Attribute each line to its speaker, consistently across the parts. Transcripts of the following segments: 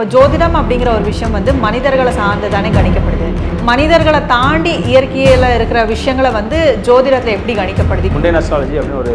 Speaker 1: இப்போ ஜோதிடம் அப்படிங்கிற ஒரு விஷயம் வந்து மனிதர்களை சார்ந்து தானே கணிக்கப்படுது. மனிதர்களை தாண்டி இயற்கையில் இருக்கிற விஷயங்களை வந்து ஜோதிடத்தில் எப்படி கணிக்கப்படுது?
Speaker 2: முண்டே அஸ்ட்ராலஜி அப்படின்னு ஒரு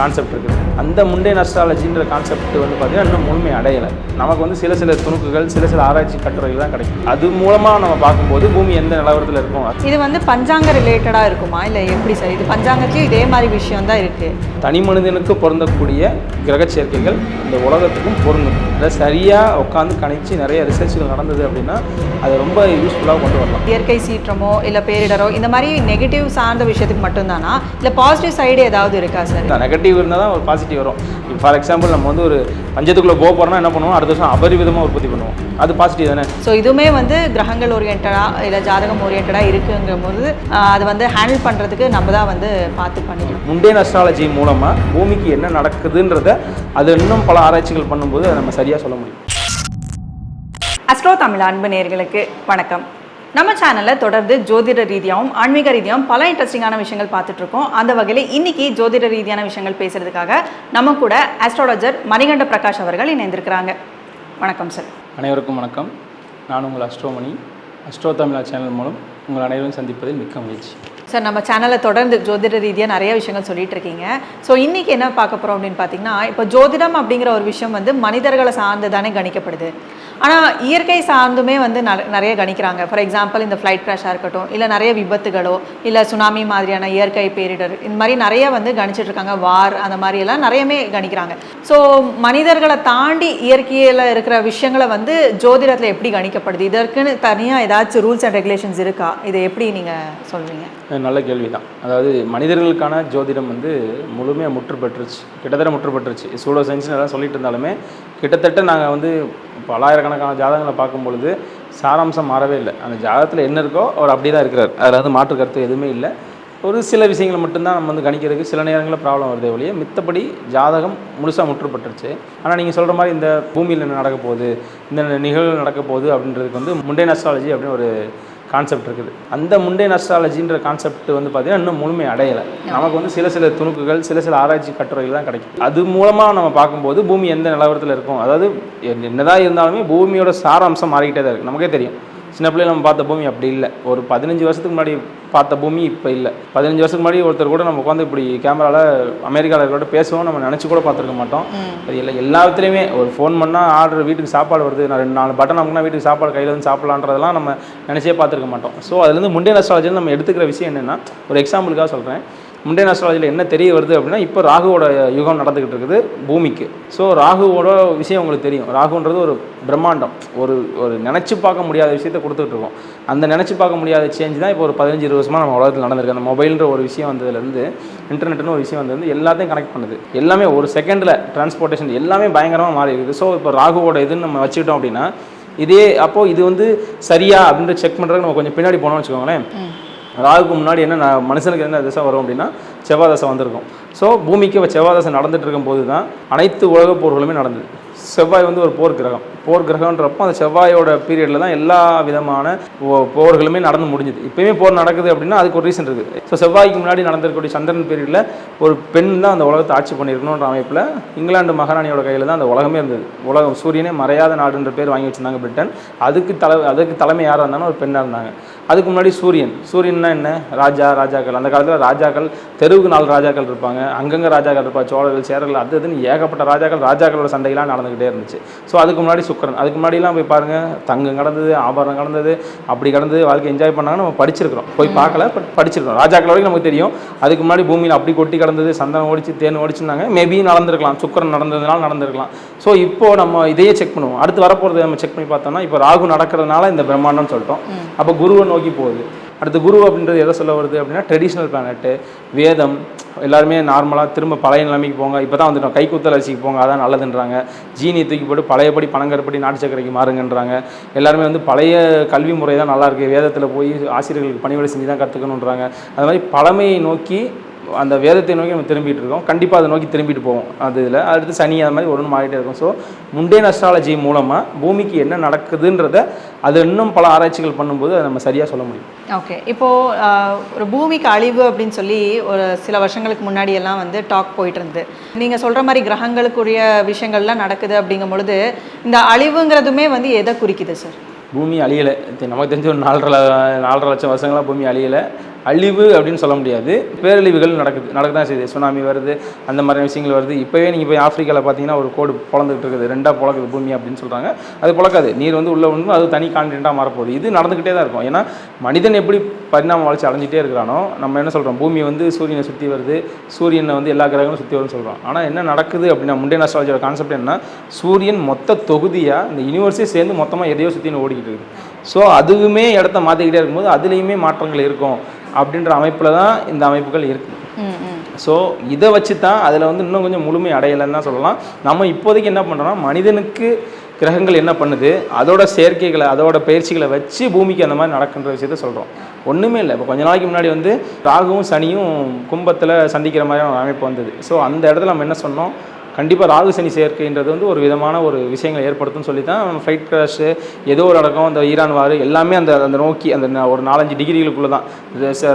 Speaker 2: கான்செப்ட் இருக்குது. அந்த முண்டே அஸ்ட்ராலஜின்ற கான்செப்ட் வந்து பார்த்தீங்கன்னா இன்னும் முழுமை அடையலை. நமக்கு வந்து சில சில துணுக்குகள் சில சில ஆராய்ச்சி கட்டுரைகள் தான் கிடைக்கும். அது மூலமாக நம்ம பார்க்கும்போது பூமி எந்த நிலவரத்தில் இருக்கும்?
Speaker 1: இது வந்து பஞ்சாங்க ரிலேட்டடாக இருக்குமா? இல்லை எப்படி சார்? இது பஞ்சாங்கத்தையும் இதே மாதிரி விஷயம் தான் இருக்குது
Speaker 2: தனி மனிதனுக்கு பொருந்தக்கூடிய கிரக சேர்க்கைகள் இந்த உலகத்துக்கும் பொருந்தும். அதை சரியாக உட்காந்து கணிச்சு நிறைய ரிசர்ச்கள் நடந்தது அப்படின்னா அதை ரொம்ப யூஸ்ஃபுல்லாக கொண்டு வரலாம்.
Speaker 1: இயற்கை சீற்றமோ இல்லை பேரிடரோ இந்த மாதிரி நெகட்டிவ் சார்ந்த விஷயத்துக்கு மட்டும்தானா? இல்லை பாசிட்டிவ் சைடு ஏதாவது இருக்கா சார்?
Speaker 2: நெகட்டிவ் இருந்தால் தான் ஒரு பாசிட்டிவ் வரும். ஃபார் எக்ஸாம்பிள் நம்ம வந்து ஒரு பஞ்சத்துக்குள்ளே போக போகிறோம்னா என்ன பண்ணுவோம்? அடுத்த வருஷம் அபரிவிதமாக உற்பத்தி பண்ணுவோம். அது பாசிட்டிவ் தானே?
Speaker 1: ஸோ இதுவுமே வந்து கிரகங்கள் ஓரியன்டாக இல்லை ஜாதகம் ஓரியன்டாக இருக்குங்கும் போது அது வந்து ஹேண்டில் பண்ணுறதுக்கு நம்ம தான் வந்து பார்த்து பண்ணிக்கணும்.
Speaker 2: முண்டேன் அஸ்ட்ராலஜி மூலமாக பூமிக்கு என்ன நடக்குதுன்றத அது இன்னும் பல ஆராய்ச்சிகள் பண்ணும்போது அதை நம்ம சரியாக சொல்ல முடியும்.
Speaker 1: அஸ்ட்ரோ தமிழ் அன்பு நேயர்களுக்கு வணக்கம். நம்ம சேனலில் தொடர்ந்து ஜோதிட ரீதியாகவும் ஆன்மீக ரீதியாகவும் பல இன்ட்ரெஸ்டிங்கான விஷயங்கள் பார்த்துட்டு இருக்கோம் அந்த வகையில் இன்னைக்கு ஜோதிட ரீதியான விஷயங்கள் பேசுறதுக்காக நம்ம கூட ஆஸ்ட்ராலஜர் மணிகண்ட பிரகாஷ் அவர்கள் இணைந்திருக்கிறாங்க. வணக்கம் சார்
Speaker 2: அனைவருக்கும் வணக்கம். நான் உங்கள் அஸ்ட்ரோமணி. அஸ்ட்ரோ தமிழா சேனல் மூலம் உங்கள் அனைவரும் சந்திப்பதில் மிக்க மகிழ்ச்சி.
Speaker 1: சார் நம்ம சேனலில் தொடர்ந்து ஜோதிட ரீதியாக நிறைய விஷயங்கள் சொல்லிட்டு இருக்கீங்க ஸோ இன்னைக்கு என்ன பார்க்க போகிறோம் அப்படின்னு பார்த்தீங்கன்னா இப்போ ஜோதிடம் அப்படிங்கிற ஒரு விஷயம் வந்து மனிதர்களை சார்ந்து தானே கணிக்கப்படுது. ஆனால் இயற்கை சார்ந்துமே வந்து நிறைய கணிக்கிறாங்க. ஃபார் எக்ஸாம்பிள் இந்த ஃப்ளைட் கிராஷாக இருக்கட்டும் இல்லை நிறைய விபத்துகளோ இல்லை சுனாமி மாதிரியான இயற்கை பேரிடர் இந்த மாதிரி நிறைய வந்து கணிச்சிட்டு இருக்காங்க வார் அந்த மாதிரி எல்லாம் நிறையமே கணிக்கிறாங்க. ஸோ மனிதர்களை தாண்டி இயற்கையில் இருக்கிற விஷயங்களை வந்து ஜோதிடத்தில் எப்படி கணிக்கப்படுது? இதற்குன்னு தனியாக ஏதாச்சும் ரூல்ஸ் அண்ட் ரெகுலேஷன்ஸ் இருக்கா? இதை எப்படி நீங்கள் சொல்வீங்க?
Speaker 2: நல்ல கேள்வி தான் அதாவது மனிதர்களுக்கான ஜோதிடம் வந்து முழுமையாக முற்று பெற்றுச்சு கிட்டத்தட்ட முற்று பெற்றுச்சு சூடோ சயின்ஸ்னு எல்லாம் சொல்லிட்டு இருந்தாலுமே கிட்டத்தட்ட நாங்கள் வந்து ஆயிரக்கணக்கான ஜாதகங்களை பார்க்கும் பொழுது சாராம்சம் மாறவே இல்லை. அந்த ஜாதகத்தில் என்ன இருக்கோ அவர் அப்படியே தான் இருக்கிறார். அதில் வந்து மாற்று கருத்து எதுவுமே இல்லை. ஒரு சில விஷயங்களை மட்டும்தான் நம்ம வந்து கணிக்கிறதுக்கு சில நேரங்களில் ப்ராப்ளம் வருதே ஒழிய மித்தபடி ஜாதகம் முழுசாக முற்றுப்பட்டுருச்சு. ஆனால் நீங்கள் சொல்கிற மாதிரி இந்த பூமியில் என்ன நடக்க போகுது இந்த நிகழ்வு நடக்க போகுது அப்படின்றதுக்கு வந்து முண்டேன் அஸ்ட்ராலஜி அப்படின்னு ஒரு கான்செப்ட் இருக்குது. அந்த முண்டேன் அஸ்ட்ராலஜின்ற கான்செப்ட் வந்து பார்த்தீங்கன்னா இன்னும் முழுமை அடையலை. நமக்கு வந்து சில சில துணுக்குகள் சில சில ஆராய்ச்சி கட்டுரைகள் தான் கிடைக்கும். அது மூலமாக நம்ம பார்க்கும்போது பூமி எந்த நிலவரத்தில் இருக்கும்? அதாவது என்னதான் இருந்தாலுமே பூமியோட சாராம்சம் மாறிக்கிட்டே தான் இருக்குது நமக்கே தெரியும். சின்ன பிள்ளைல நம்ம பார்த்த பூமி அப்படி இல்லை. ஒரு பதினஞ்சு வருஷத்துக்கு முன்னாடி பார்த்த பூமி இப்போ இல்லை. பதினஞ்சு வருஷத்துக்கு முன்னாடி ஒருத்தர் கூட நம்ம உட்காந்து இப்படி கேமராவில் அமெரிக்காவில் இருக்கிற பேசுவோம் நம்ம நினச்சி கூட பார்த்துருக்க மாட்டோம். அது இல்லை எல்லாத்துலேயுமே ஒரு ஃபோன் பண்ணால் ஆர்டர் வீட்டுக்கு சாப்பாடு வருது. நான் ரெண்டு நாலு பட்டன் நமக்குனா வீட்டுக்கு சாப்பாடு கையில் வந்து சாப்பிட்லான்றதெல்லாம் நம்ம நினச்சே பார்த்துருக்க மாட்டோம். ஸோ அதுலேருந்து முண்டே அஸ்ட்ராலஜியில் நம்ம எடுத்துக்கிற விஷயம் என்னென்னா ஒரு எக்ஸாம்பிளுக்காக சொல்கிறேன் முண்டே அஸ்ட்ராலஜியில் என்ன தெரிய வருது அப்படின்னா இப்போ ராகுவோட யுகம் நடந்துக்கிட்டு இருக்குது பூமிக்கு. ஸோ ராகுவோட விஷயம் உங்களுக்கு தெரியும். ராகுன்றது ஒரு பிரம்மாண்டம். ஒரு ஒரு நினச்சி பார்க்க முடியாத விஷயத்தை கொடுத்துட்டு இருக்கோம். அந்த நினச்சி பார்க்க முடியாத சேஞ்ச் தான் இப்போ ஒரு பதினஞ்சு இருபது வருஷமாக நம்ம உலகத்தில் நடந்திருக்கு. அந்த மொபைல்ன்ற ஒரு விஷயம் வந்ததுலேருந்து இன்டர்நெட்னு ஒரு விஷயம் வந்தது எல்லாத்தையும் கனெக்ட் பண்ணுது. எல்லாமே ஒரு செகண்டில் டிரான்ஸ்போர்ட்டேஷன் எல்லாமே பயங்கரமாக மாறி இருக்குது. ஸோ இப்போ ராகுவோட இதுன்னு நம்ம வச்சுக்கிட்டோம் அப்படின்னா இதே அப்போது இது வந்து சரியா அப்படின்ற செக் பண்ணுறதுக்கு நம்ம கொஞ்சம் பின்னாடி போனோம்னு வச்சுக்கோங்களேன். ராகுக்கு முன்னாடி என்ன மனுஷனுக்கு என்ன திசை வரும் அப்படின்னா செவ்வாய் தசை வந்திருக்கும். ஸோ பூமிக்கு இப்ப செவ்வாய் தசை நடந்துட்டு இருக்கும்போது தான் அனைத்து உலக போர்களுமே நடந்தது. செவ்வாய் வந்து ஒரு போர் கிரகம். போர் கிரகன்றப்போ அந்த செவ்வாயோட பீரியடில் தான் எல்லா விதமான போர்களுமே நடந்து முடிஞ்சுது. இப்பயுமே போர் நடக்குது அப்படின்னா அதுக்கு ஒரு ரீசன் இருக்குது ஸோ செவ்வாய்க்கு முன்னாடி நடந்திருக்கக்கூடிய சந்திரன் பீரியடில் ஒரு பெண் தான் அந்த உலகத்தை ஆட்சி பண்ணியிருக்கணுன்ற அமைப்பில் இங்கிலாந்து மகாராணியோட கையில் தான் அந்த உலகமே இருந்தது. உலகம் சூரியனே மறையாத நாடுன்ற பேர் வாங்கி வச்சிருந்தாங்க பிரிட்டன். அதுக்கு தலை அதுக்கு தலைமை யாராக இருந்தாலும் ஒரு பெண்ணாக இருந்தாங்க. அதுக்கு முன்னாடி சூரியன். சூரியன்னா என்ன? ராஜா ராஜாக்கள். அந்த காலத்தில் ராஜாக்கள் தெருவுக்கு நாலு ராஜாக்கள் இருப்பாங்க. அங்கங்கே ராஜாக்கள் இருப்பா சோழர்கள் சேரர்கள் அது இதுன்னு ஏகப்பட்ட ராஜாக்கள் ராஜாக்களோட சண்டைகள்லாம் நடந்துக்கிட்டே இருந்துச்சு. ஸோ அதுக்கு முன்னாடி சுக்கரன். அதுக்கு முன்னாடிலாம் போய் பாருங்கள் தங்கம் கடந்தது ஆபரணம் கடந்தது அப்படி கடந்தது வாழ்க்கை என்ஜாய் பண்ணாங்கன்னு நம்ம படிச்சிருக்கிறோம். போய் பார்க்கல பட் படிச்சிருக்கோம் ராஜாக்கள் வரைக்கும் நமக்கு தெரியும். அதுக்கு முன்னாடி பூமியில் அப்படி கொட்டி கடந்தது சந்தனம் ஓடிச்சு தேன் ஓடிச்சுனாங்க மேபி நடந்திருக்கலாம். சுக்கரன் நடந்ததுனால நடந்திருக்கலாம். ஸோ இப்போ நம்ம இதையே செக் பண்ணுவோம். அடுத்து வரப்போகிறத நம்ம செக் பண்ணி பார்த்தோம்னா இப்போ ராகு நடக்கிறதுனால இந்த பிரம்மாண்டம்னு சொல்லிட்டோம். அப்போ குருவை நோக்கி போகுது. அடுத்து குரு அப்படின்றது எதை சொல்ல வருது அப்படின்னா ட்ரெடிஷ்னல் பிளானட்டு வேதம் எல்லாருமே நார்மலாக திரும்ப பழைய நிலைமைக்கு போங்க. இப்போ தான் வந்துட்டோம் கைக்குத்தல் அரிசிக்கு போங்க. அதான் நல்லதுன்றாங்க. ஜீனி தூக்கி போட்டு பழையபடி பணங்கருப்படி நாட்டு சக்கரைக்கு மாறுங்கன்றாங்க. எல்லாருமே வந்து பழைய கல்வி முறை தான் நல்லாயிருக்கு வேதத்தில் போய் ஆசிரியர்களுக்கு பணிவிடை செஞ்சு தான் கற்றுக்கணுன்றாங்க அது மாதிரி பழமையை நோக்கி அந்த வேதத்தை நோக்கி நம்ம திரும்பிட்டு இருக்கோம். கண்டிப்பாக அதை நோக்கி திரும்பிட்டு போவோம். அது இதில் அடுத்து சனி அது மாதிரி ஒன்று மாறிட்டே இருக்கும். ஸோ முண்டேன் அஸ்ட்ராலஜி மூலமாக பூமிக்கு என்ன நடக்குதுன்றத அது இன்னும் பல ஆராய்ச்சிகள் பண்ணும்போது அதை நம்ம சரியாக சொல்ல முடியும்.
Speaker 1: ஓகே இப்போது ஒரு பூமிக்கு அழிவு அப்படின்னு சொல்லி ஒரு சில வருஷங்களுக்கு முன்னாடி எல்லாம் வந்து டாக் போயிட்டு இருந்தது நீங்கள் சொல்கிற மாதிரி கிரகங்களுக்குரிய விஷயங்கள்லாம் நடக்குது அப்படிங்கும் பொழுது இந்த அழிவுங்கிறதுமே வந்து எதை குறிக்குது சார்
Speaker 2: பூமி அழியலை. நமக்கு தெரிஞ்ச ஒரு நாலரை நாலரை லட்சம் வருஷங்களாக பூமி அழியலை. அழிவு அப்படின்னு சொல்ல முடியாது. பேரழிவுகள் நடக்குது நடக்க தான் செய்யுது. சுனாமி வருது அந்த மாதிரி விஷயங்கள் வருது. இப்போவே நீங்கள் போய் ஆஃப்ரிக்காவில் பார்த்தீங்கன்னா ஒரு கோடு பிளந்துகிட்டு இருக்குது. ரெண்டாக பிளக்குது பூமி அப்படின்னு சொல்கிறாங்க அது பிளக்காது. நீர் வந்து உள்ளே வந்து அது தனி கான்டினெண்ட்டாக மாறப்போகுது. இது நடந்துக்கிட்டே தான் இருக்கும். ஏன்னா மனிதன் எப்படி பரிணாம வளர்ச்சி அடைஞ்சிட்டே இருக்கிறானோ நம்ம என்ன சொல்கிறோம் பூமி வந்து சூரியனை சுற்றி வருது. சூரியனை வந்து எல்லா கிரகங்களும் சுற்றி வரும்னு சொல்கிறோம் ஆனால் என்ன நடக்குது அப்படின்னா முண்டே அஸ்ட்ராலஜியோட கான்செப்ட் என்ன சூரியன் மொத்த தொகுதியாக இந்த யூனிவர்ஸே சேர்ந்து மொத்தமாக எதையோ சுற்றின்னு ஓடிக்கிட்டு இருக்குது. ஸோ அதுவுமே இடத்த மாற்றிக்கிட்டே இருக்கும்போது அதுலேயுமே மாற்றங்கள் இருக்கும். அப்படின்ற அமைப்பில் தான் இந்த அமைப்புகள் இருக்குது ஸோ இதை வச்சு தான் அதில் வந்து இன்னும் கொஞ்சம் முழுமை அடையலைன்னு தான் சொல்லலாம். நம்ம இப்போதைக்கு என்ன பண்ணுறோம்னா மனிதனுக்கு கிரகங்கள் என்ன பண்ணுது அதோட செயற்கைகளை அதோட பயிற்சிகளை வச்சு பூமிக்கு அந்த மாதிரி நடக்குன்ற விஷயத்த சொல்கிறோம் ஒன்றுமே இல்லை. இப்போ கொஞ்ச நாளைக்கு முன்னாடி வந்து ராகுவும் சனியும் கும்பத்தில் சந்திக்கிற மாதிரியான ஒரு அமைப்பு வந்தது. ஸோ அந்த இடத்துல நம்ம என்ன சொன்னோம்? கண்டிப்பாக ராகு சனி சேர்க்கைன்றது வந்து ஒரு விதமான ஒரு விஷயங்களை ஏற்படுத்தும் சொல்லி தான் நம்ம ஃப்ளைட் கிராஷு ஏதோ ஒரு அடக்கம் அந்த ஈரான் வார் எல்லாமே அந்த அந்த நோக்கி அந்த ஒரு நாலஞ்சு டிகிரிகளுக்குள்ளே தான்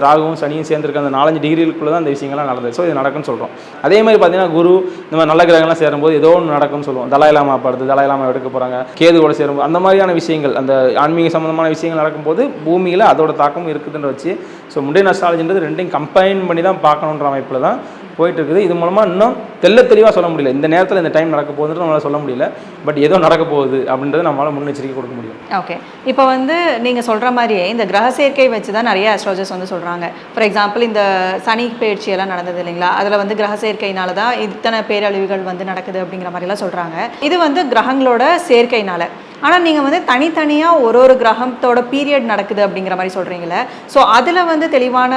Speaker 2: ராகுவும் சனியும் சேர்ந்துருக்க அந்த நாலஞ்சு டிகிரிகளுக்குள்ளே தான் அந்த விஷயங்கள்லாம் நடந்தது. ஸோ இது நடக்கும்னு சொல்கிறோம் அதே மாதிரி பார்த்தீங்கன்னா குரு இந்த மாதிரி நல்ல கிரகங்கள்லாம் சேரும்போது ஏதோ ஒன்று நடக்கும்னு சொல்லுவோம். தலாயிலாமா படுத்து தலாயிலாமா எடுக்க போகிறாங்க கேதுவோட சேரும்போது அந்த மாதிரியான விஷயங்கள் அந்த ஆன்மீக சம்மந்தமான விஷயங்கள் நடக்கும்போது பூமியில் அதோட தாக்கம் இருக்குதுன்னு வச்சு ஸோ முண்டே அஸ்ட்ராலஜின்றது ரெண்டையும் கம்பைன் பண்ணி தான் பார்க்கணுன்ற அமைப்பில் தான் போயிட்டு இருக்குது இது மூலமாக இன்னும் தெல்ல தெளிவாக சொல்ல முடியல. இந்த நேரத்தில் இந்த டைம் நடக்க போகுதுன்னு நம்மளால் சொல்ல முடியல. பட் ஏதோ நடக்க போகுது அப்படின்றத நம்மளால் முன்னெச்சரிக்கை கொடுக்க முடியும்.
Speaker 1: ஓகே இப்போ வந்து நீங்கள் சொல்கிற மாதிரியே இந்த கிரக சேர்க்கை வச்சு தான் நிறைய அஸ்ட்ராலஜர்ஸ் வந்து சொல்கிறாங்க ஃபார் எக்ஸாம்பிள் இந்த சனி பயிற்சி எல்லாம் நடந்தது இல்லைங்களா? அதில் வந்து கிரக சேர்க்கையினால தான் இத்தனை பேரழிவுகள் வந்து நடக்குது அப்படிங்கிற மாதிரிலாம் சொல்கிறாங்க இது வந்து கிரகங்களோட சேர்க்கையினால. ஆனால் நீங்கள் வந்து தனித்தனியாக ஒரு ஒரு கிரகத்தோட பீரியட் நடக்குது அப்படிங்கிற மாதிரி சொல்கிறீங்களே ஸோ அதில் வந்து தெளிவான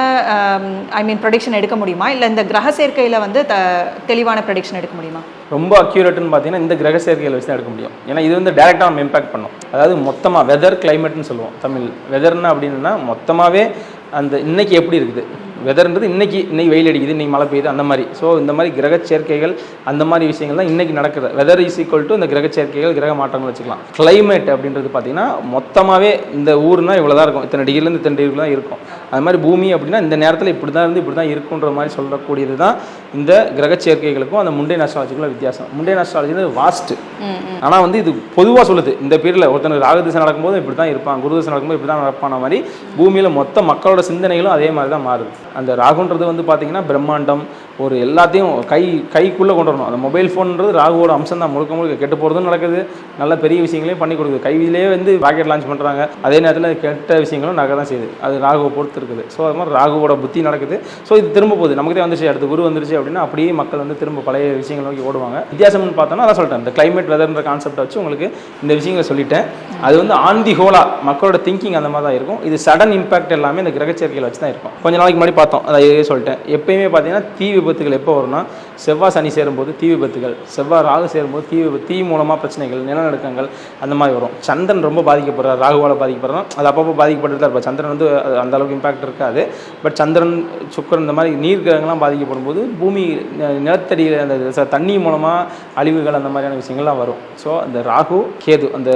Speaker 1: ஐ மீன் ப்ரொடிக்ஷன் எடுக்க முடியுமா? இல்லை இந்த கிரக சேர்க்கையில் வந்து த தெளிவான ப்ரொடிக்ஷன் எடுக்க முடியுமா?
Speaker 2: ரொம்ப அக்யூரேட்னு பார்த்தீங்கன்னா இந்த கிரக சேர்க்கையில் வச்சு தான் எடுக்க முடியும். ஏன்னா இது வந்து டேரெக்டாக நம்ம இம்பாக்ட் பண்ணும். அதாவது மொத்தமாக வெதர் கிளைமேட்னு சொல்லுவோம் தமிழ். வெதர்னா அப்படின்னா மொத்தமாகவே அந்த இன்னைக்கு எப்படி இருக்குது? வெதர்ன்றது இன்னைக்கு இன்றைக்கி வெயில் அடிக்குது இன்றைக்கி மழை பெய்யுது அந்த மாதிரி. ஸோ இந்த மாதிரி கிரக சேர்க்கைகள் அந்த மாதிரி விஷயங்கள் தான் இன்றைக்கி நடக்குது. வெதர் இஸ் ஈக்குவல் டு இந்த கிரக சேர்க்கைகள் கிரக மாற்றங்கள் வச்சுக்கலாம். கிளைமேட் அப்படின்றது பார்த்தீங்கன்னா மொத்தமாகவே இந்த ஊர்னா இவ்வளோ தான் இருக்கும். இத்தனை டிகிரிலேருந்து இத்தனை டிகிரி தான் இருக்கும். அது மாதிரி பூமி அப்படின்னா இந்த நேரத்தில் இப்படி தான் இருந்து இப்படி தான் இருக்குன்ற மாதிரி சொல்லக்கூடியது தான் இந்த கிரக சேர்க்கைகளுக்கும் அந்த முண்டே அஸ்ட்ராலஜிக்குள்ள வித்தியாசம். முண்டே அஸ்ட்ராலஜி வாஸ்ட் ஆனால் வந்து இது பொதுவாக சொல்லுது. இந்த பீரியடில் ஒருத்தனுக்கு ராகு திசை நடக்கும்போது இப்படி தான் இருப்பான் குரு திசை நடக்கும்போது இப்படி தான் நடப்பான மாதிரி பூமியில் மொத்த மக்களோட சிந்தனைகளும் அதே மாதிரி தான் மாறுது. அந்த ராகுன்றது வந்து பார்த்தீங்கன்னா பிரம்மாண்டம் ஒரு எல்லாத்தையும் கை கைக்குள்ளே கொண்டு வரணும். அந்த மொபைல் ஃபோன்ன்றது ராகுவோட அம்சம் தான். முழுக்க முழுக்க கெட்டு போகிறதும் நடக்குது. நல்ல பெரிய விஷயங்களையும் பண்ணி கொடுக்குது. கையிலே வந்து ராக்கெட் லான்ச் பண்ணுறாங்க அதே நேரத்தில் கெட்ட விஷயங்களும் நடக்க தான் செய்யுது. அது ராகுவை பொறுத்து இருக்குது. ஸோ அது மாதிரி ராகுவோட புத்தி நடக்குது. ஸோ இது திரும்ப போகுது. நமக்கு வந்துருச்சு. அடுத்து குரு வந்துருச்சு. அப்படின்னா அப்படியே மக்கள் வந்து திரும்ப பழைய விஷயங்கள் நோக்கி ஓடுவாங்க. வித்தியாசம்னு பார்த்தோம்னா அதான் சொல்லிட்டேன். இந்த கிளைமேட் வெதர்ன்ற கான்செப்டை வச்சு உங்களுக்கு இந்த விஷயங்களை சொல்லிட்டேன். அது வந்து ஆன் தி ஹோலா மக்களோட திங்கிங் அந்த மாதிரி தான் இருக்கும். இது சடன் இம்பாக்ட் எல்லாமே இந்த கிரகச்சேர்க்கையில் வச்சு தான் இருக்கும். கொஞ்ச நாளைக்கு முன்னாடி பார்த்தோம். அதை சொல்லிட்டேன். எப்பயுமே பார்த்தீங்கன்னா தீ விபத்துகள் எப்போ வரும்னா செவ்வாய் சனி சேரும்போது தீ விபத்துகள் செவ்வாய் ராகு சேரும்போது தீ விபத்து தீ மூலமாக பிரச்சனைகள் நிலநடுக்கங்கள் அந்த மாதிரி வரும். சந்திரன் ரொம்ப பாதிக்கப்படுறார். ராகுவால் பாதிக்கப்படுறோம் அது அப்பப்போ பாதிக்கப்பட்டு தான் இருப்பார். சந்திரன் வந்து அது அந்த அளவுக்கு இம்பாக்ட் இருக்காது. பட் சந்திரன் சுக்கரன் இந்த மாதிரி நீர் கிரகங்கள்லாம் பாதிக்கப்படும் போது பூமி ந- நிலத்தடியில் அந்த தண்ணி மூலமாக அழிவுகள் அந்த மாதிரியான விஷயங்கள்லாம் வரும். ஸோ அந்த ராகு கேது அந்த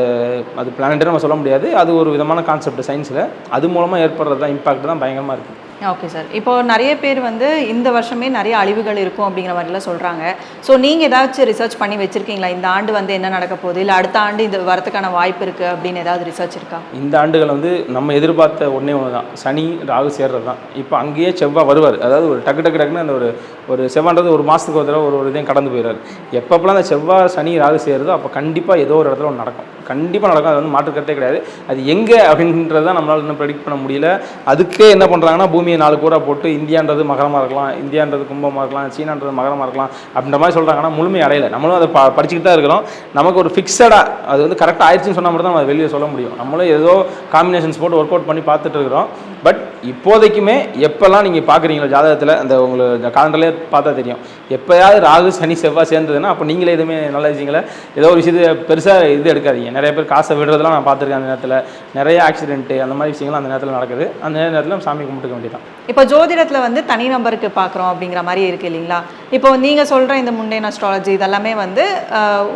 Speaker 2: அது பிளானட்டே நம்ம சொல்ல முடியாது. அது ஒரு விதமான கான்செப்ட் சயின்ஸில் அது மூலமாக ஏற்படுறது தான் இம்பாக்ட் தான் பயங்கரமாக இருக்குது
Speaker 1: ஓகே சார் இப்போ நிறைய பேர் வந்து இந்த வருஷமே நிறைய அழிவுகள் இருக்கும் அப்படிங்கிற மாதிரிலாம் சொல்கிறாங்க ஸோ நீங்கள் ஏதாச்சும் ரிசர்ச் பண்ணி வச்சுருக்கீங்களா? இந்த ஆண்டு வந்து என்ன நடக்க போகுது? இல்லை அடுத்த ஆண்டு இந்த வரதுக்கான வாய்ப்பு இருக்குது அப்படின்னு ஏதாவது ரிசர்ச் இருக்கா?
Speaker 2: இந்த ஆண்டுகள் வந்து நம்ம எதிர்பார்த்த ஒன்றே ஒன்று தான் சனி ராகு சேர்றது தான் இப்போ அங்கேயே செவ்வாய் வருவார். அதாவது ஒரு டக்கு டக்கு டக்குன்னு அந்த ஒரு ஒரு செவ்வான்றது ஒரு மாதத்துக்கு ஒரு தடவை ஒரு ஒரு இதையும் கடந்து போயிடுறாரு எப்பப்பெல்லாம் அந்த செவ்வாய் சனி ராகு சேருதோ அப்போ கண்டிப்பாக ஏதோ ஒரு இடத்துல ஒன்று நடக்கும். கண்டிப்பாக நடக்கும். அது வந்து மாற்றுக்கருத்தே கிடையாது. அது எங்கே அப்படின்றத நம்மளால் இன்னும் ப்ரெடிக்ட் பண்ண முடியல. அதுக்கே என்ன பண்ணுறாங்கன்னா பூமியை நாலு கூடா போட்டு இந்தியான்றது மகரமாக இருக்கலாம் இந்தியான்றது கும்பமாக இருக்கலாம் சீனான்றது மகரமாக இருக்கலாம் அப்படின்ற மாதிரி சொல்கிறாங்கன்னா முழுமை அடையலை. நம்மளும் அதை ப படிச்சுக்கிட்டு தான் இருக்கிறோம். நமக்கு ஒரு ஃபிக்ஸடாக அது வந்து கரெக்டாக ஆயிடுச்சுன்னு சொன்னால் மட்டும் தான் நம்ம அதை வெளியே சொல்ல முடியும். நம்மளும் ஏதோ காம்பினேஷன்ஸ் போட்டு ஒர்க் அவுட் பண்ணி பார்த்துட்டு இருக்கிறோம். பட் இப்போதைக்குமே எப்போல்லாம் நீங்கள் பார்க்குறீங்களோ ஜாதகத்தில் அந்த உங்களுக்கு காலண்டர்லேயே பார்த்தா தெரியும். எப்போயாவது ராகு சனி செவ்வாய் சேர்ந்ததுன்னா அப்போ நீங்களே எதுவுமே நல்ல விஷயங்கள ஏதோ ஒரு விஷயத்தை பெருசாக இது எடுக்காதீங்க. நிறைய பேர் காசை விடுறதெல்லாம் நான் பார்த்துருக்கேன் அந்த நேரத்தில். நிறைய ஆக்சிடென்ட்டு அந்த மாதிரி விஷயங்கள் அந்த நேரத்தில் நடக்குது. அந்த நேரத்தில் சாமி கும்பிட்டுக்க வேண்டியதான்
Speaker 1: இப்போ ஜோதிடத்தில் வந்து தனி நபருக்கு பார்க்குறோம் அப்படிங்கிற மாதிரி இருக்கு இல்லைங்களா? இப்போ நீங்கள் சொல்கிற இந்த முண்டேன் அஸ்ட்ராலஜி இதெல்லாமே வந்து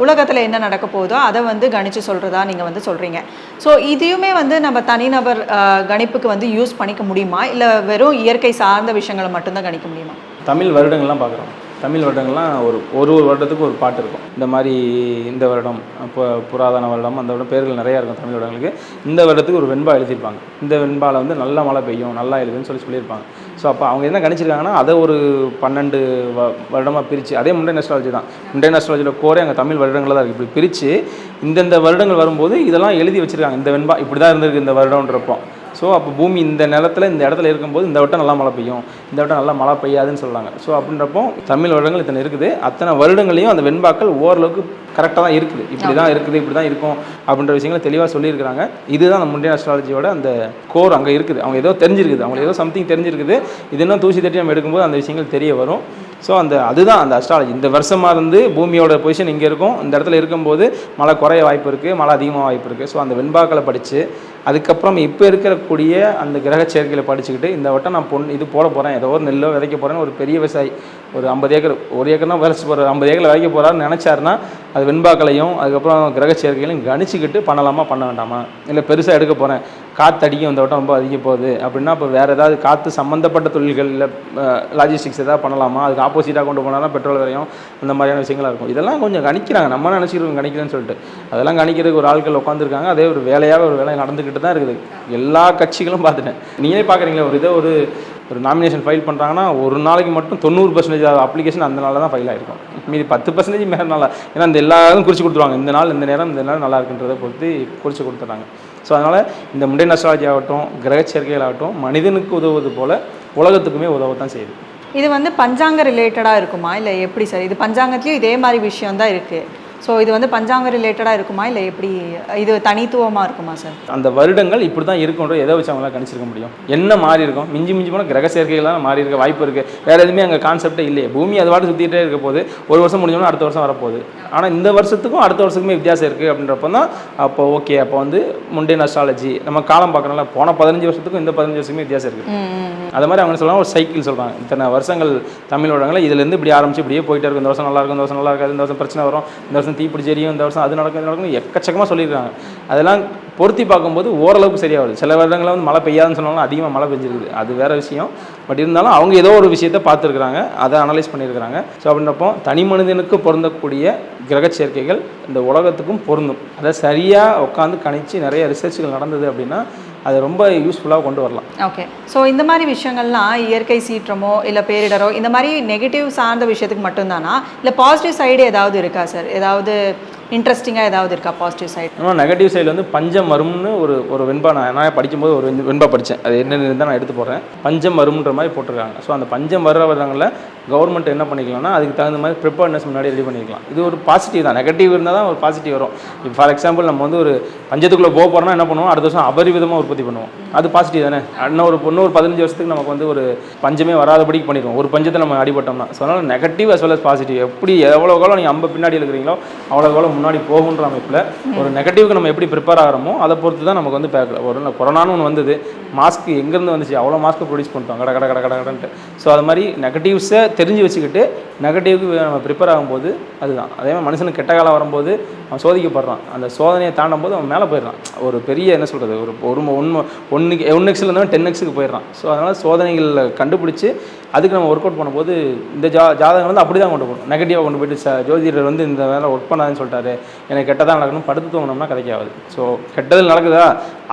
Speaker 1: உலகத்தில் என்ன நடக்க போகுதோ அதை வந்து கணிச்சு சொல்கிறதா நீங்கள் வந்து சொல்கிறீங்க ஸோ இதையுமே வந்து நம்ம தனிநபர் கணிப்புக்கு வந்து யூஸ் பண்ணிக்க முடியுமா? இல்லை வெறும் இயற்கை சார்ந்த விஷயங்களை மட்டும்தான் கணிக்க முடியுமா?
Speaker 2: தமிழ் வருடங்கள்லாம் பார்க்குறோம். தமிழ் வருடங்கள்லாம் ஒரு ஒரு ஒரு வருடத்துக்கு ஒரு பாட்டு இருக்கும். இந்த மாதிரி இந்த வருடம் இப்போ புராதன வருடம் அந்த வருடம் பேர்கள் நிறையா இருக்கும் தமிழ் வருடங்களுக்கு. இந்த வருடத்துக்கு ஒரு வெண்பா எழுதியிருப்பாங்க. இந்த வெண்பாவில் வந்து நல்ல மழை பெய்யும் நல்லா எழுதுன்னு சொல்லி சொல்லியிருப்பாங்க. ஸோ அப்போ அவங்க என்ன கணிச்சிருக்காங்கன்னா அதை ஒரு பன்னெண்டு வ வருடமாக பிரித்து அதே முண்டை நெஸ்ட்ராலஜி தான். முண்டை நெஸ்ட்ராலஜியில் கோரே அங்கே தமிழ் வருடங்களில் தான் இருக்குது இப்படி பிரித்து இந்தந்த வருடங்கள் வரும்போது இதெல்லாம் எழுதி வச்சுருக்காங்க. இந்த வெண்பா இப்படி தான் இருந்திருக்கு இந்த வருடம்ன்றப்போ. ஸோ அப்போ பூமி இந்த நிலத்துல இந்த இடத்துல இருக்கும்போது இந்த வட்டம் நல்லா மழை பெய்யும். இந்த வட்டம் நல்லா மழை பெய்யாதுன்னு சொல்கிறாங்க ஸோ அப்படின்றப்போ தமிழ் வருடங்கள் இத்தனை இருக்குது. அத்தனை வருடங்களையும் அந்த வெண்பாக்கள் ஓரளவுக்கு கரெக்டாக தான் இருக்குது. இப்படி தான் இருக்குது இப்படி தான் இருக்கும் அப்படின்ற விஷயங்களை தெளிவாக சொல்லியிருக்கிறாங்க. இதுதான் அந்த முண்டியன் அஸ்ட்ராலஜியோட அந்த கோர் அங்கே இருக்குது. அவங்க ஏதோ தெரிஞ்சிருக்குது. அவங்களுக்கு ஏதோ சம்திங் தெரிஞ்சிருக்குது. இது இன்னும் தூசி தட்டி நம்ம எடுக்கும்போது அந்த விஷயங்கள் தெரிய வரும். ஸோ அந்த அதுதான் அந்த அஸ்ட்ராலஜி இந்த வருஷமாக இருந்து பூமியோட பொசிஷன் இங்கே இருக்கும். இந்த இடத்துல இருக்கும்போது மழை குறைய வாய்ப்பு இருக்குது மழை அதிகமாக வாய்ப்பு இருக்குது ஸோ அந்த வெண்பாக்களை படித்து அதுக்கப்புறம் இப்போ இருக்கக்கூடிய அந்த கிரக சேர்க்கையில் படிச்சுக்கிட்டு இந்த வட்டம் நான் பொன் இது போட போகிறேன் ஏதோ ஒரு நெல்லோ விதைக்க போகிறேன்னு ஒரு பெரிய விவசாயி ஒரு ஐம்பது ஏக்கர் ஒரு ஏக்கர்னா விளைச்சி போகிற ஐம்பது ஏக்கர் விதைக்க போகிறான்னு நினச்சாருன்னா அது வெண்பாக்களையும் அதுக்கப்புறம் கிரக சேர்க்கைகளையும் கணிச்சுக்கிட்டு பண்ணலாமா பண்ண வேண்டாமா? இல்லை பெருசாக எடுக்க போகிறேன் காற்று அடிக்கும் இந்த வட்டம் ரொம்ப அதிக போகுது. அப்படின்னா இப்போ வேறு ஏதாவது காற்று சம்மந்தப்பட்ட தொழில்கள் இல்லை லாஜிஸ்டிக்ஸ் ஏதாவது பண்ணலாமா? அதுக்கு ஆப்போசிட்டாக கொண்டு போனால் பெட்ரோல் விலையும் அந்த மாதிரியான விஷயங்களாக இருக்கும். இதெல்லாம் கொஞ்சம் கணிக்கிறாங்க. நம்ம நினச்சிருக்கோம் கணிக்கிறேன்னு சொல்லிட்டு. அதெல்லாம் கணிக்கிறதுக்கு ஒரு ஆட்கள் உட்காந்துருக்காங்க அதே ஒரு வேலையாக ஒரு வேலை நடந்துக்கிட்டு தான் இருக்குது. எல்லா கட்சிகளும் பார்த்துட்டேன். நீங்களே பார்க்குறீங்களா? ஒரு இதை ஒரு ஒரு நாமினேஷன் ஃபைல் பண்ணுறாங்கன்னா ஒரு நாளைக்கு மட்டும் தொண்ணூறு பர்சன்டேஜ் அப்ளிகேஷன் அந்த நாளில் தான் ஃபைல் ஆகிருக்கும் மீதி பத்து பர்சன்டேஜ் மேலே நாளாக ஏன்னா இந்த எல்லா இதுவும் குறித்து கொடுத்துருவாங்க. இந்த நாள் இந்த நேரம் இந்த நேரம் நல்லா இருக்குன்றதை பொறுத்து குறித்து கொடுத்துட்றாங்க ஸோ அதனால் இந்த முண்டை நஸ்ட்ராலஜி ஆகட்டும் கிரக சேர்க்கைகள் ஆகட்டும் மனிதனுக்கு உதவுவது போல் உலகத்துக்குமே உதவத்தான் செய்யுது.
Speaker 1: இது வந்து பஞ்சாங்க ரிலேட்டடாக இருக்குமா? இல்லை எப்படி சார் இது பஞ்சாங்கத்துலேயும் இதே மாதிரி விஷயம் தான் இருக்குது ஸோ இது வந்து பஞ்சாங்க ரிலேட்டடாக இருக்குமா? இல்லை எப்படி இது தனித்துவமாக இருக்குமா சார்
Speaker 2: அந்த வருடங்கள் இப்படி தான் இருக்குன்ற எதை வச்சு அவங்களாம் கணிச்சிருக்க முடியும்? என்ன மாறி இருக்கும்? மிஞ்சி மிஞ்சி போனால் கிரக சேர்க்கைகள்லாம் மாறி இருக்க வாய்ப்பு இருக்குது வேறு எதுவுமே அங்கே கான்செப்டே இல்லையே. பூமி அது பாட்டு சுற்றிட்டே இருக்க போது ஒரு வருஷம் முடிஞ்சோன்னா அடுத்த வருஷம் வரப்போகுது. ஆனால் இந்த வருஷத்துக்கும் அடுத்த வருஷத்துக்குமே வித்தியாசம் இருக்குது அப்படின்றப்ப தான் அப்போ ஓகே அப்போ வந்து முண்டேன் அஸ்ட்ராலஜி நம்ம காலம் பார்க்கணும்ல போன பதினஞ்சு வருஷத்துக்கும் இந்த பதினஞ்சு வருஷமே வித்தியாசம் இருக்குது அது மாதிரி அவங்க சொல்லுவாங்க ஒரு சைக்கிள் சொல்கிறாங்க இத்தனை வருஷங்கள் தமிழ் வருடங்கள் இதுலேருந்து இப்படி ஆரம்பிச்சு இப்படியே போயிட்டே இருக்கும். இந்த வருஷம் நல்லா இருக்கும் இந்த வருஷம் நல்லா இருக்காது இந்த வருஷம் பிரச்சனை வரும் இந்த வருஷம் எரியும் இந்த வருஷம் அது நடக்கும் இது நடக்கும் எக்கச்சக்கமாக சொல்லியிருக்காங்க. அதெல்லாம் பொருத்தி பார்க்கும்போது ஓரளவுக்கு சரியாக வருது சில வருடங்களில் வந்து மழை பெய்யாதுன்னு சொன்னாலும் அதிகமாக மழை பெஞ்சிருக்குது. அது வேற விஷயம். பட் இருந்தாலும் அவங்க ஏதோ ஒரு விஷயத்தை பார்த்துருக்குறாங்க. அதை அனலைஸ் பண்ணியிருக்கிறாங்க. ஸோ அப்படின்றப்போ தனி மனிதனுக்கு பொருந்தக்கூடிய கிரக சேர்க்கைகள் இந்த உலகத்துக்கும் பொருந்தும். அதை சரியாக உட்காந்து கணிச்சு நிறைய ரிசர்ச்கள் நடந்தது அப்படின்னா அது ரொம்ப யூஸ்ஃபுல்லாக கொண்டு வரலாம்.
Speaker 1: ஓகே ஸோ இந்த மாதிரி விஷயங்கள்லாம் இயற்கை சீற்றமோ இல்லை பேரிடரோ இந்த மாதிரி நெகட்டிவ் சார்ந்த விஷயத்துக்கு மட்டும்தானா? இல்லை பாசிட்டிவ் சைடு ஏதாவது இருக்கா சார் ஏதாவது இன்ட்ரெஸ்டிங்காக ஏதாவது இருக்கா? பாசிட்டிவ் சைடு
Speaker 2: இன்னும் நெகட்டிவ் சைடில் வந்து பஞ்சம் வரும்னு ஒரு ஒரு வெண்பா நான் நான் படிக்கும்போது ஒரு வெண்பா படித்தேன் அது என்னென்னு தான் நான் எடுத்து போடுறேன். பஞ்சம் வரும்ன்ற மாதிரி போட்டிருக்காங்க. ஸோ அந்த பஞ்சம் வர வருடங்களில் கவர்மெண்ட் என்ன பண்ணிக்கலாம்னா அதுக்கு தகுந்த மாதிரி ப்ரிப்பேர்னஸ் முன்னாடி ரெடி பண்ணிக்கலாம். இது ஒரு பாசிட்டிவ் தான். நெகட்டிவ் இருந்தால் தான் ஒரு பாசிட்டிவ் வரும். இப்போ ஃபார் எக்ஸாம்பிள் நம்ம வந்து ஒரு பஞ்சத்துக்குள்ளே போக போகிறோம்னா என்ன பண்ணுவோம்? அடுத்த வருஷம் அபரிவிதமாக உற்பத்தி பண்ணுவோம். அது பாசிட்டிவ் தானே? இன்னொரு ஒரு ஒரு பதினஞ்சு வருஷத்துக்கு நமக்கு வந்து ஒரு பஞ்சமே வராதபடிக்கு பண்ணிடுவோம் ஒரு பஞ்சத்தை நம்ம அடிபட்டோம்னா. ஸோ அதனால் negative as well as positive எப்படி எவ்வளோ காலம் நீங்கள் ஐம்பது பின்னாடி இருக்கிறீங்களோ அவ்வளோ காலம் முன்னாடி போகுன்ற அமைப்பில் ஒரு நெகட்டிவ்க்கு நம்ம எப்படி ப்ரிப்பேர் ஆகிறோமோ அதை பொறுத்து தான் நமக்கு வந்து பேக். ஒரு நாள் கொரோனான்னு ஒன்று வந்தது. மாஸ்க் எங்கேருந்து வந்துச்சு? அவ்வளோ மாஸ்க்கு ப்ரொடியூஸ் பண்ணிட்டோம். கட கட கட கட கடன்ட்டு. ஸோ அது மாதிரி நெகட்டிவ்ஸை தெரிஞ்சு வச்சுக்கிட்டு நெகட்டிவ்க்கு நம்ம ப்ரிப்பேர் ஆகும்போது அதுதான். அதே மாதிரி மனுஷனுக்கு கெட்ட காலம் வரும்போது அவன் சோதிக்கப்படுறான். அந்த சோதனையை தாண்டும் போது அவன் மேலே போயிடுறான். ஒரு பெரிய என்ன சொல்கிறது ஒரு ஒரு ஒன்று ஒன்றுக்கு ஒன் எக்ஸில் இருந்தவன் டென் எக்ஸுக்கு போயிடுறான். ஸோ அதனால் சோதனைகளில் கண்டுபிடிச்சி அதுக்கு நம்ம ஒர்க் அவுட் பண்ணும்போது இந்த ஜா ஜாதகம் வந்து அப்படி தான் கொண்டு போகணும். நெகட்டிவாக கொண்டு போயிட்டு ச ஜோதிடர் வந்து இந்த வேலை ஒர்க் பண்ணாதுன்னு சொல்லிட்டாரு. எனக்கு கெட்டதாக நடக்கணும் படுத்து தூங்கினோம்னா கதைக்காது ஸோ கெட்டதில் நடக்குதா?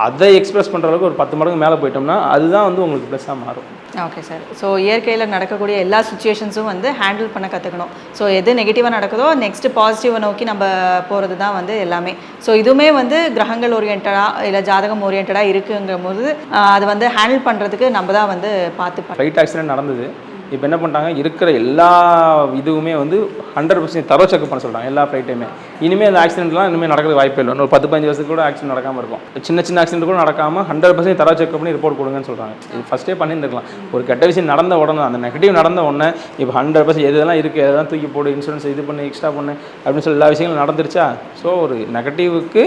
Speaker 2: அதை எக்ஸ்பிரஸ் பண்ணுற அளவுக்கு ஒரு பத்து மடங்கு மேலே போயிட்டோம்னா அதுதான் வந்து உங்களுக்கு ப்ளஸ்ஸாக மாறும்.
Speaker 1: ஓகே சார் ஸோ இயற்கையில் நடக்கக்கூடிய எல்லா சுச்சுவேஷன்ஸும் வந்து ஹேண்டில் பண்ண கற்றுக்கணும் ஸோ எது நெகட்டிவாக நடக்குதோ நெக்ஸ்ட் பாசிட்டிவை நோக்கி நம்ம போகிறது தான் வந்து எல்லாமே. ஸோ இதுவுமே வந்து கிரகங்கள் ஓரியன்டாக இல்லை ஜாதகம் ஓரியன்டாக இருக்குங்கும் போது ஆஹ், அது வந்து ஹேண்டில் பண்ணுறதுக்கு நம்ம தான் வந்து பார்த்து.
Speaker 2: ஃப்ளைட் ஆக்சிடென்ட் நடந்தது. இப்போ என்ன பண்ணிட்டாங்க? இருக்கிற எல்லா இதுவுமே வந்து ஹண்ட்ரட் பர்சன்ட் தரோ செக் பண்ண சொல்கிறாங்க எல்லா ஃப்ளைட்டையுமே இனிமேல் அந்த ஆக்சிடென்ட்லாம் இனிமேல் நடக்கிறது வாய்ப்பே இல்லை. இன்னொரு பத்து பதினஞ்சு வருஷத்துக்கு கூட ஆக்சிடென்ட் நடக்காமல் இருக்கும். சின்ன சின்ன ஆக்சிடென்ட் கூட நடக்காமல் ஹண்ட்ரட் பர்சன்ட் தரோ செக் பண்ணி ரிப்போர்ட் கொடுங்கன்னு சொல்கிறாங்க இது ஃபஸ்ட்டே பண்ணியிருந்துருக்கலாம். ஒரு கெட்ட விஷயம் நடந்த உடனே அந்த நெகட்டிவ் நடந்த உடனே இப்போ ஹண்ட்ரட் பர்சன்ட் எதெல்லாம் இருக்குது எதெல்லாம் தூக்கி போடு இன்சூரன்ஸ் இது பண்ணு எக்ஸ்ட்ரா பண்ணு அப்படின்னு சொல்லி எல்லா விஷயங்களும் நடந்துருச்சா? ஸோ ஒரு நெகட்டிவுக்கு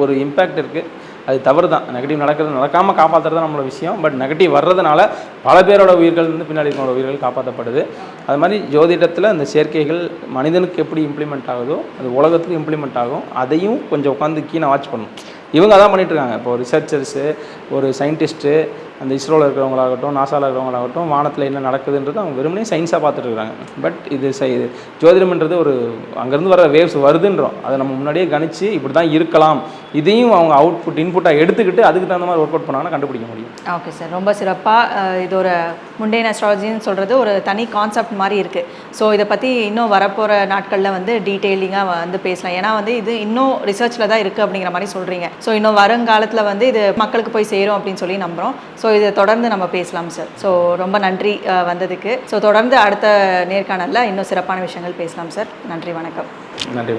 Speaker 2: ஒரு இம்பேக்ட் இருக்குது அது தவறு தான் நெகட்டிவ் நடக்கிறது நடக்காமல் காப்பாற்றுறது தான் நம்மளோட விஷயம். பட் நெகட்டிவ் வர்றதுனால பல பேரோட உயிர்கள் வந்து பின்னாடி இருக்கிற உயிர்கள் காப்பாற்றப்படுது அது மாதிரி ஜோதிடத்தில் அந்த சேர்க்கைகள் மனிதனுக்கு எப்படி இம்ப்ளிமெண்ட் ஆகுதோ அது உலகத்துக்கு இம்ப்ளிமெண்ட் ஆகும். அதையும் கொஞ்சம் உட்காந்து கீழே வாட்ச் பண்ணணும். இவங்க அதான் பண்ணிட்டு இருக்காங்க. இப்போ ரிசர்ச்சர்ஸு ஒரு சயின்டிஸ்ட்டு அந்த இஸ்ரோவில் இருக்கிறவங்களாகட்டும் நாசாவில் இருக்கிறவங்களாகட்டும் வானத்தில் என்ன நடக்குதுன்றது அவங்க வெறுமனே சயின்ஸாக பார்த்துட்டு இருக்காங்க பட் இது சை இது ஜோதிடம்ன்றது ஒரு அங்கேருந்து வர வேவ்ஸ் வருதுன்றோம். அதை நம்ம முன்னாடியே கணிச்சு இப்படி தான் இருக்கலாம். இதையும் அவங்க அவுட்புட் இன்புட்டாக எடுத்துக்கிட்டு அதுக்கு தகுந்த மாதிரி ஒர்க் அவுட் பண்ணாங்கன்னா கண்டுபிடிக்க முடியும்.
Speaker 1: ஓகே சார் ரொம்ப சிறப்பாக இது ஒரு முண்டேன் அஸ்ட்ராலஜின்னு சொல்கிறது ஒரு தனி கான்செப்ட் மாதிரி இருக்குது ஸோ இதை பற்றி இன்னும் வரப்போகிற நாட்களில் வந்து டீட்டெயிலிங்காக வந்து பேசலாம். ஏன்னா வந்து இது இன்னும் ரிசர்ச்சில் தான் இருக்குது அப்படிங்கிற மாதிரி சொல்கிறீங்க ஸோ இன்னும் வருங்காலத்தில் வந்து இது மக்களுக்கு போய் சேரும் அப்படின்னு சொல்லி நம்புகிறோம் ஸோ இதை தொடர்ந்து நம்ம பேசலாம் சார் ஸோ ரொம்ப நன்றி வந்ததுக்கு. ஸோ தொடர்ந்து அடுத்த நேர்காணலில் இன்னும் சிறப்பான விஷயங்கள் பேசலாம் சார் நன்றி வணக்கம்.
Speaker 2: நன்றி